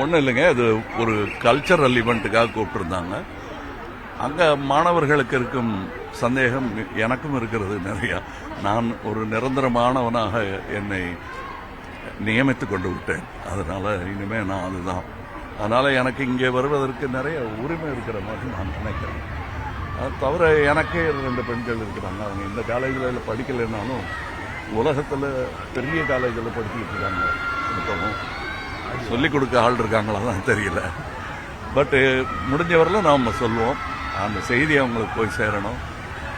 ஒன்றும் இல்லைங்க இது ஒரு கல்ச்சரல் ஈவெண்ட்டுக்காக கூப்பிட்டுருந்தாங்க. அங்கே மாணவர்களுக்கு இருக்கும் சந்தேகம் எனக்கும் இருக்கிறது நிறையா. நான் ஒரு நிரந்தரமானவனாக என்னை நியமித்து கொண்டு விட்டேன். அதனால் இனிமேல் நான் அதுதான். அதனால் எனக்கு இங்கே வருவதற்கு நிறைய உரிமை இருக்கிற மாதிரி நான் நினைக்கிறேன். அது தவிர எனக்கே ரெண்டு பெண்கள் இருக்கிறாங்க. அவங்க இந்த காலேஜில் படிக்கலைன்னாலும் உலகத்தில் பெரிய காலேஜில் படிச்சுக்கிட்டு இருக்காங்க. மொத்தமும் சொல்லிக் கொடுக்க ஆள் இருக்காங்களா தான் தெரியல. பட்டு eh, முடிஞ்சவரில் நாம் சொல்லுவோம். அந்த செய்தி அவங்களுக்கு போய் சேரணும்.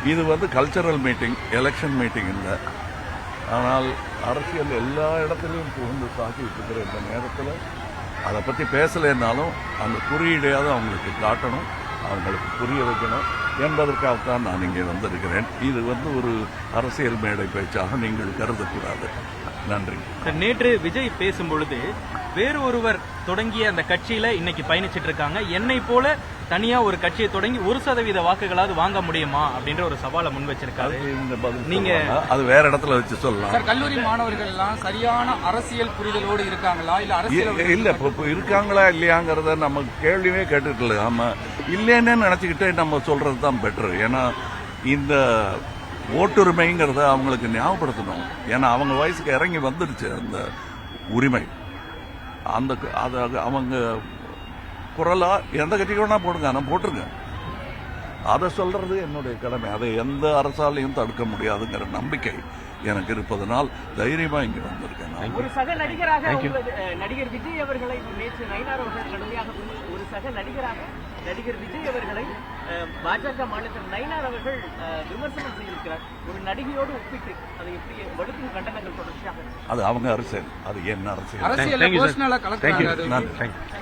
இது வந்து கல்ச்சரல் மீட்டிங் எலெக்ஷன் மீட்டிங் இல்லை. ஆனால் அரசியல் எல்லா இடத்துலையும் புகுந்து தாக்கிட்டு இருக்கிற இந்த நேரத்தில் அதை பற்றி பேசலைன்னாலும் அந்த குறியீடையாவது அவங்களுக்கு காட்டணும். அவங்களுக்கு புரிய வைக்கணும். என்பதற்காகத்தான் நான் இங்கே வந்திருக்கிறேன். இது வந்து ஒரு அரசியல் மேடை பேச்சாக நீங்கள் கருதக்கூடாது. நன்றி. நேற்று விஜய் பேசும்பொழுது வேறு ஒருவர் தொடங்கிய அந்த கட்சியில இன்னைக்கு பயணிச்சிட்டு இருக்காங்க. என்னை போல தனியா ஒரு கட்சியை தொடங்கி ஒரு சதவீத வாக்குகளாவது வாங்க முடியுமா அப்படின்ற ஒரு சவாலை முன் வச்சிருக்காரு. நீங்க-. அது வேற இடத்துல வச்சு சொல்லலாம். சார் கல்லூரி மாணவர்கள் எல்லாம் சரியான அரசியல் புரிதலோடு இருக்காங்களா? இல்ல அரசியல் இல்ல இருக்காங்களா இல்லையாங்கிறத நம்ம கேள்வியே கேட்டுட்டு ஆமா இல்லைன்னு நினைச்சுக்கிட்டே நம்ம சொல்றது தான் பெட்டர் ஏன்னா இந்த ஓட்டுரிமைங்கிறத அவங்களுக்கு ஞாபகப்படுத்தணும். ஏன்னா அவங்க வயசுக்கு இறங்கி வந்துடுச்சு அந்த உரிமை. அந்த அதை அவங்க குரலா எந்த கட்சிக்கு வேணா போடுங்க ஆனால் போட்டுருங்க. அதை சொல்றது என்னுடைய கடமை. அதை எந்த அரசாலையும் தடுக்க முடியாதுங்கிற நம்பிக்கை. எனக்கு இருப்பதனால் தைரியமா இங்க வந்திருக்கேன் நான். ஒரு சக நடிகராக நடிகர் விஜய் அவர்களை நேற்று நயினார் அவர்கள் கடுமையாக ஒரு சக நடிகராக நடிகர் விஜய் அவர்களை பாஜக மாநிலத்தில் நயினார் அவர்கள் விமர்சனம் செய்திருக்கிறார். ஒரு நடிகையோடு ஒப்பிட்டு அதை எப்படி வடுக்கும் கண்டனங்கள் தொடர்ச்சியாக. அது அவங்க அரசியல். அது என்ன அரசியல்?